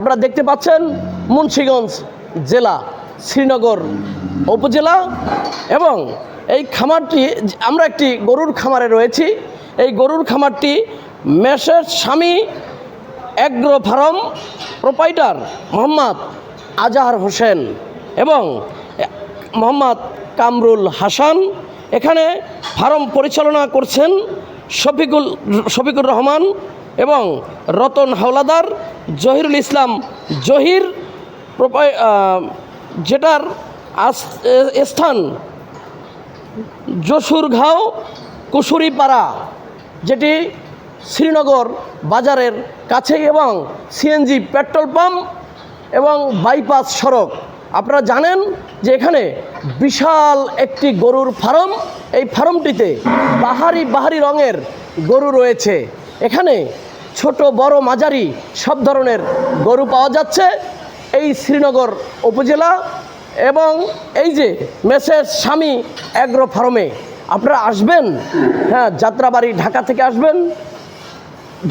আপনারা দেখতে পাচ্ছেন মুন্সীগঞ্জ জেলা, শ্রীনগর উপজেলা এবং এই খামারটি, আমরা একটি গরুর খামারে রয়েছি। এই গরুর খামারটি messrs Swami agro farm proprietor Mohammad Azahar Hossain এবং মোহাম্মদ কামরুল হাসান। এখানে ফার্ম পরিচালনা করছেন শফিকুল, শফিকুর রহমান এবং রতন হাওলাদার। জহিরুল ইসলাম, জহির যেটার স্থান যশোরগাঁও কুশুরিপাড়া যেটি শ্রীনগর বাজারের কাছে এবং সিএনজি পেট্রোল পাম্প এবং বাইপাস সড়ক। আপনারা জানেন যে এখানে বিশাল একটি গরুর ফার্ম, এই ফার্মটিতে বাহারি বাহারি রঙের গরু রয়েছে। এখানে ছোট, বড়, মাঝারি সব ধরনের গরু পাওয়া যাচ্ছে এই শ্রীনগর উপজেলা এবং এই যে মেসের স্বামী অ্যাগ্রো ফার্মে আপনারা আসবেন হ্যাঁ যাত্রাবাড়ি ঢাকা থেকে আসবেন,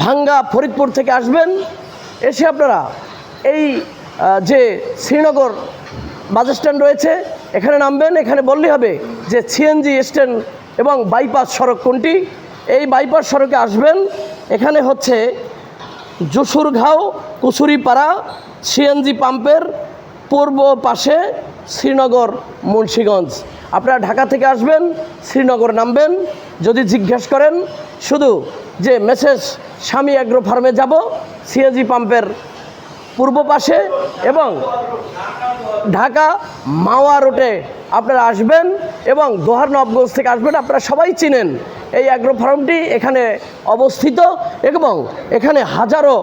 ভাঙ্গা ফরিদপুর থেকে আসবেন, এসে আপনারা এই যে শ্রীনগর বাস স্ট্যান্ড রয়েছে, এখানে নামবেন, এখানে বললেই হবে যে সিএনজি স্ট্যান্ড এবং বাইপাস সড়ক কোনটি। এই বাইপাস সড়কে আসবেন এখানে হচ্ছে যশোরগাঁও কুসুরিপাড়া সিএনজি পাম্পের পূর্ব পাশে শ্রীনগর, মুন্সীগঞ্জ। আপনারা ঢাকা থেকে আসবেন, শ্রীনগর নামবেন। যদি জিজ্ঞেস করেন, শুধু যে মেসেজ স্বামী অ্যাগ্রো ফার্মে যাব সিএনজি পাম্পের পূর্ব পাশে এবং ঢাকা মাওয়া রোডে আপনারা আসবেন এবং দোহার নবগঞ্জ থেকে আসবেন। আপনারা সবাই চিনেন এই অ্যাগ্রো ফার্মটি এখানে অবস্থিত এবং এখানে হাজারো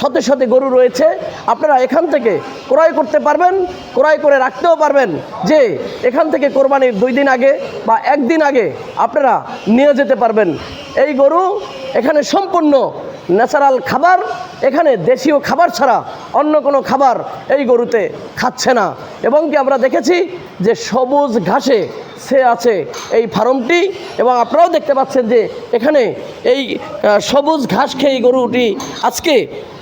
শতে শতে গরু রয়েছে। আপনারা এখান থেকে ক্রয় করতে পারবেন, ক্রয় করে রাখতেও পারবেন যে এখান থেকে কোরবানির দুই দিন আগে বা একদিন আগে আপনারা নিয়ে যেতে পারবেন। এই গরু এখানে সম্পূর্ণ ন্যাচারাল খাবার, এখানে দেশীয় খাবার ছাড়া অন্য কোনো খাবার এই গরুতে খাচ্ছে না। এবং কি আমরা দেখেছি যে সবুজ ঘাসে সে আছে এই ফার্মটি, এবং আপনারাও দেখতে পাচ্ছেন যে এখানে এই সবুজ ঘাস খেয়ে গরুটি আজকে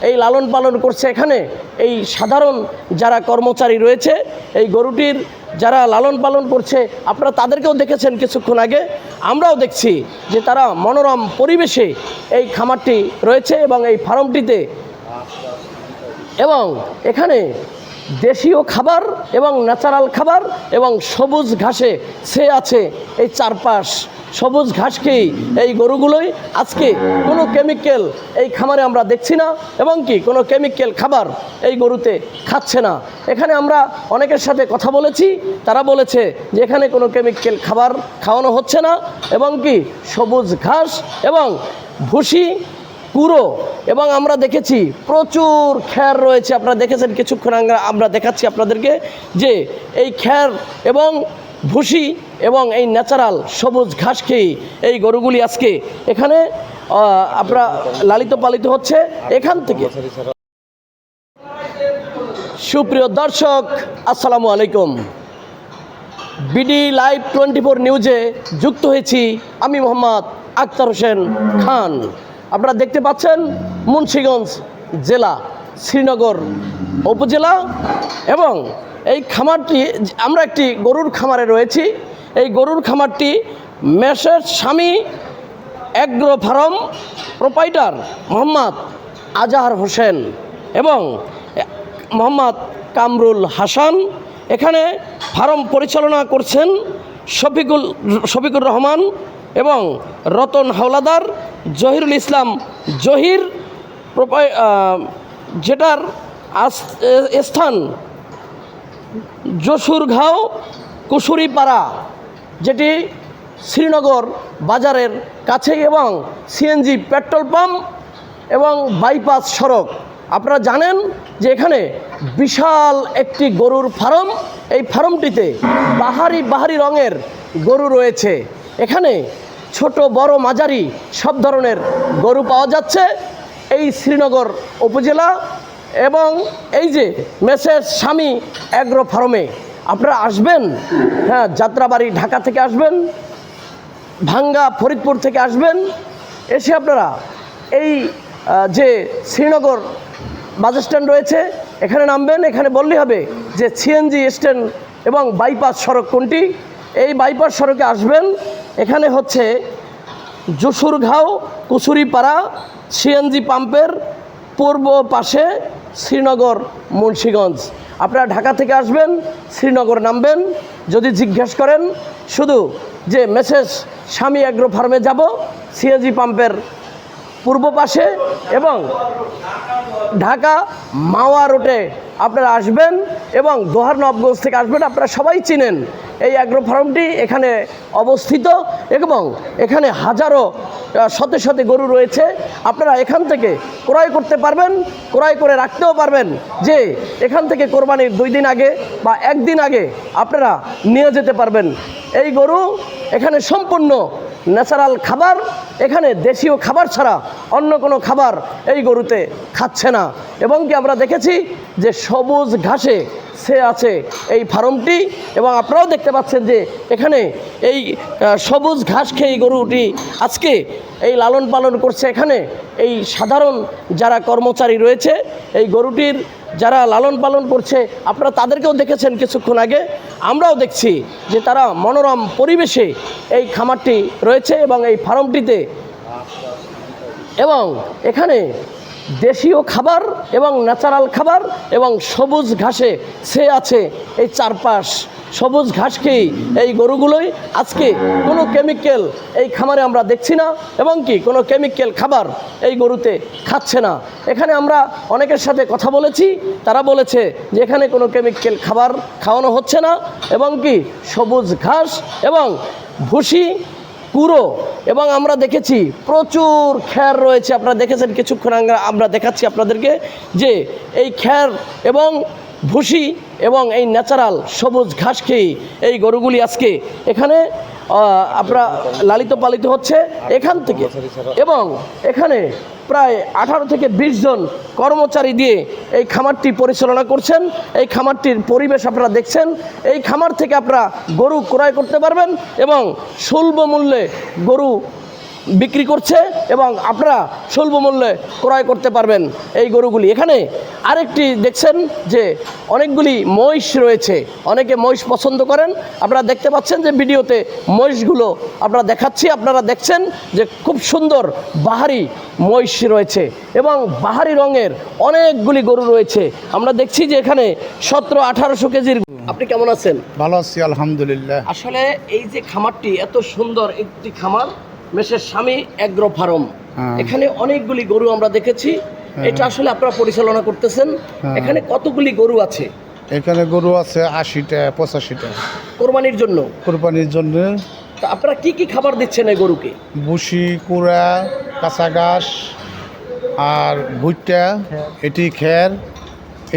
এই লালন পালন করছে। এখানে এই সাধারণ যারা কর্মচারী রয়েছে, এই গরুটির যারা লালন পালন করছে, আপনারা তাদেরকেও দেখেছেন কিছুক্ষণ আগে। আমরাও দেখছি যে তারা মনোরম পরিবেশে এই খামারটি রয়েছে এবং এই ফার্মটিতে এবং এখানে দেশীয় খাবার এবং ন্যাচারাল খাবার এবং সবুজ ঘাসে সে আছে এই চারপাশ। সবুজ ঘাস খেয়েই এই গরুগুলোই? আজকে কোনো কেমিক্যাল এই খামারে আমরা দেখছি না এবং কি কোনো কেমিক্যাল খাবার এই গরুতে খাচ্ছে না। এখানে আমরা অনেকের সাথে কথা বলেছি, তারা বলেছে যে এখানে কোনো কেমিক্যাল খাবার খাওয়ানো হচ্ছে না এবং কি সবুজ ঘাস এবং ভুসি কুড়ো এবং আমরা দেখেছি প্রচুর খ্যার রয়েছে। আপনারা দেখেছেন কিছুক্ষণ আমরা দেখাচ্ছি আপনাদেরকে যে এই খ্যার এবং ভুসি এবং এই ন্যাচারাল সবুজ ঘাস খেয়ে এই গরুগুলি আজকে এখানে আপনারা লালিত পালিত হচ্ছে এখান থেকে। সুপ্রিয় দর্শক, আসসালামু আলাইকুম। বিডি লাইভ টোয়েন্টি ফোর নিউজে যুক্ত হয়েছি আমি মোহাম্মদ আক্তার হোসেন খান। আপনারা দেখতে পাচ্ছেন মুন্সীগঞ্জ জেলা, শ্রীনগর উপজেলা এবং এই খামারটি, আমরা একটি গরুর খামারে রয়েছি। এই গরুর খামারটি messrs Swami agro farm proprietor Mohammad Azahar Hossain এবং মোহাম্মদ কামরুল হাসান। এখানে ফার্ম পরিচালনা করছেন শফিকুল, শফিকুর রহমান এবং রতন হাওলাদার, জহিরুল ইসলাম জহির যেটার স্থান যশোরগাঁও কুশুরিপাড়া যেটি শ্রীনগর বাজারের কাছে এবং সিএনজি পেট্রোল পাম্প এবং বাইপাস সড়ক। আপনারা জানেন যে এখানে বিশাল একটি গরুর ফার্ম। এই ফার্মটিতে বাহারি বাহারি রঙের গরু রয়েছে। এখানে ছোট বড় মাঝারি সব ধরনের গরু পাওয়া যাচ্ছে এই শ্রীনগর উপজেলা এবং এই যে মেসের স্বামী অ্যাগ্রো ফার্মে আপনারা আসবেন হ্যাঁ যাত্রাবাড়ি ঢাকা থেকে আসবেন, ভাঙ্গা ফরিদপুর থেকে আসবেন, এসে আপনারা এই যে শ্রীনগর বাস স্ট্যান্ড রয়েছে, এখানে নামবেন, এখানে বললেই হবে যে সিএনজি স্ট্যান্ড এবং বাইপাস সড়ক কোনটি। এই বাইপাস সড়কে আসবেন এখানে হচ্ছে যশোরঘাও কুসুরিপাড়া সিএনজি পাম্পের পূর্ব পাশে শ্রীনগর, মুন্সীগঞ্জ। আপনারা ঢাকা থেকে আসবেন, শ্রীনগর নামবেন। যদি জিজ্ঞেস করেন, শুধু যে মেসেজ স্বামী অ্যাগ্রো ফার্মে যাব, সিএনজি পাম্পের পূর্ব পাশে এবং ঢাকা মাওয়া রোডে আপনারা আসবেন এবং দোহার নবগঞ্জ থেকে আসবেন, আপনারা সবাই চিনেন। এই অ্যাগ্রো ফার্মটি এখানে অবস্থিত এবং এখানে হাজারো শত শতে গরু রয়েছে। আপনারা এখান থেকে ক্রয় করতে পারবেন, ক্রয় করে রাখতেও পারবেন যে এখান থেকে কোরবানির দুই দিন আগে বা একদিন আগে আপনারা নিয়ে যেতে পারবেন। এই গরু এখানে সম্পূর্ণ ন্যাচারাল খাবার এখানে দেশীয় খাবার ছাড়া অন্য কোনো খাবার এই গরুতে খাচ্ছে না। এবং কি আমরা দেখেছি যে সবুজ ঘাসে সে আছে এই ফার্মটি এবং আপনারাও দেখতে পাচ্ছেন যে এখানে এই সবুজ ঘাস খেয়ে গরুটি আজকে এই লালন পালন করছে। এখানে এই সাধারণ যারা কর্মচারী রয়েছে, এই গরুটির যারা লালন পালন করছে, আপনারা তাদেরকেও দেখেছেন কিছুক্ষণ আগে। আমরাও দেখছি যে তারা মনোরম পরিবেশে এই খামারটি রয়েছে এবং এই ফার্মটিতে এবং এখানে দেশীয় খাবার এবং ন্যাচারাল খাবার এবং সবুজ ঘাসে সে আছে এই চারপাশ। সবুজ ঘাস খেয়েই এই গরুগুলোই? আজকে কোনো কেমিক্যাল এই খামারে আমরা দেখছি না এবং কি কোনো কেমিক্যাল খাবার এই গরুতে খাচ্ছে না। এখানে আমরা অনেকের সাথে কথা বলেছি, তারা বলেছে যে এখানে কোনো কেমিক্যাল খাবার খাওয়ানো হচ্ছে না এবং কি সবুজ ঘাস এবং ভুসি কুড়ো এবং আমরা দেখেছি প্রচুর খ্যার রয়েছে। আপনারা দেখেছেন কিছুক্ষণ আমরা দেখাচ্ছি আপনাদেরকে যে এই খ্যার এবং ভুসি এবং এই ন্যাচারাল সবুজ ঘাস খেয়ে এই গরুগুলি আজকে এখানে আপনারা লালিত পালিত হচ্ছে এখান থেকে। এবং এখানে প্রায় আঠারো থেকে বিশ জন কর্মচারী দিয়ে এই খামারটি পরিচালনা করছেন। এই খামারটির পরিবেশ আপনারা দেখছেন। এই খামার থেকে আপনারা গরু ক্রয় করতে পারবেন এবং সুলভ মূল্যে গরু বিক্রি করছে এবং আপনারা সুলভ মূল্যে ক্রয় করতে পারবেন এই গরুগুলি। এখানে আরেকটি দেখছেন যে অনেকগুলি মহিষ রয়েছে। অনেকে মহিষ পছন্দ করেন। আপনারা দেখতে পাচ্ছেন যে ভিডিওতে মহিষগুলো আপনারা দেখাচ্ছি। আপনারা দেখছেন যে খুব সুন্দর বাহারি মহিষ রয়েছে এবং বাহারি রঙের অনেকগুলি গরু রয়েছে। আমরা দেখছি যে এখানে সতেরো আঠারোশো কেজির আপনি কেমন আছেন? ভালো আছি আলহামদুলিল্লাহ। আসলে এই যে খামারটি এত সুন্দর একটি খামার মেসের স্বামী অ্যাগ্রো ফার্ম হ্যাঁ। এখানে অনেকগুলি গরু আমরা দেখেছি। এটা আসলে আপনারা পরিচালনা করতেছেন। হ্যাঁ। এখানে কতগুলি গরু আছে? এখানে গরু আছে আশিটা পঁচাশিটা। কোরবানির জন্য? কোরবানির জন্য। তা আপনারা কি কি খাবার দিচ্ছেন এই গরুকে? বুসি কুড়া কাঁচা ঘাস আর ভুট্টা এটি খের।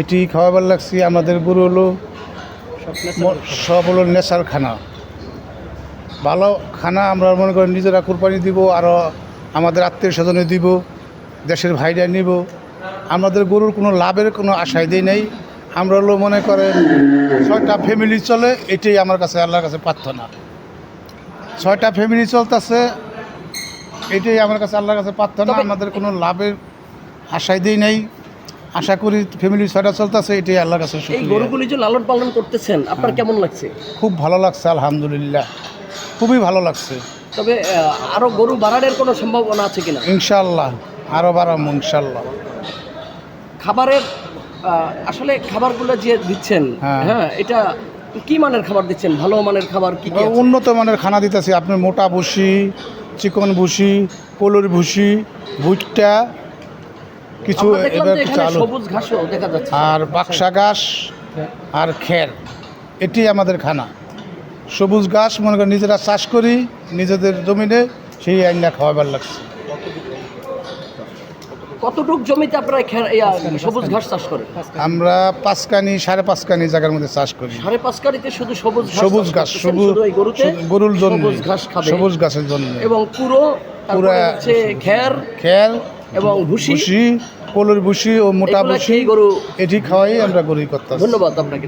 এটি খাওয়াবার লাগছি আমাদের গরু হলো সব হলো নেশার খানা। ভালো খানা আমরা মনে করি নিজেরা কোরবানি দিব আরও আমাদের আত্মীয় স্বজনে দিব দেশের ভাইরা নিব। আমাদের গরুর কোনো লাভের কোনো আশাই দেই নেই। আমরা হলো মনে করেন ছয়টা ফ্যামিলি চলে এটাই আমার কাছে আল্লাহর কাছে প্রার্থনা। ছয়টা ফ্যামিলি চলতেছে এটাই আমার কাছে আল্লাহর কাছে প্রার্থনা। আমাদের কোনো লাভের আশাই দেই নেই। আশা করি ফ্যামিলি ছয়টা চলতেছে এটাই আল্লাহর কাছে এই গরুগুলি যে লালন পালন করতেছেন আপনার কেমন লাগছে? খুব ভালো লাগছে আলহামদুলিল্লাহ। খুবই ভালো লাগছে। তবে আহ, আরও গরু বাড়ানোর কোনো সম্ভাবনা আছে কিনা? ইনশাল্লাহ আরও বাড়াম ইনশাল্লাহ খাবারের আসলে খাবারগুলো যে দিচ্ছেন হ্যাঁ। হ্যাঁ এটা কি মানের খাবার দিচ্ছেন? ভালো মানের খাবার কি কি উন্নত মানের খানা দিতেছি আপনি মোটা ভুসি চিকন ভুসি কলুর ভুসি ভুট্টা কিছু সবুজ ঘাসও দেখা যাচ্ছে। আর বাক্সা ঘাস আর খের এটি আমাদের খানা। সবুজ ঘাস মনে করেন নিজেরা চাষ করি নিজেদের জমিনে সেই আইনা খাওয়াবার লাগছে কতটুক জমিতে আপনারা সবুজ ঘাস চাষ করেন? আমরা পাঁচকানি সাড়ে পাঁচকানি জায়গার মধ্যে চাষ করি। সাড়ে পাঁচ শুধু সবুজ ঘাস সবুজ ঘাস গরুর জন্য। সবুজ ঘাস খাবে। সবুজ ঘাসের জন্য। এবং পুরো হচ্ছে খের এবং ভুসি। ভুসি কলুর ভুসি ও মোটা ভুসি গরু এটি খাওয়াই আমরা গরুই করতে ধন্যবাদ আপনাকে।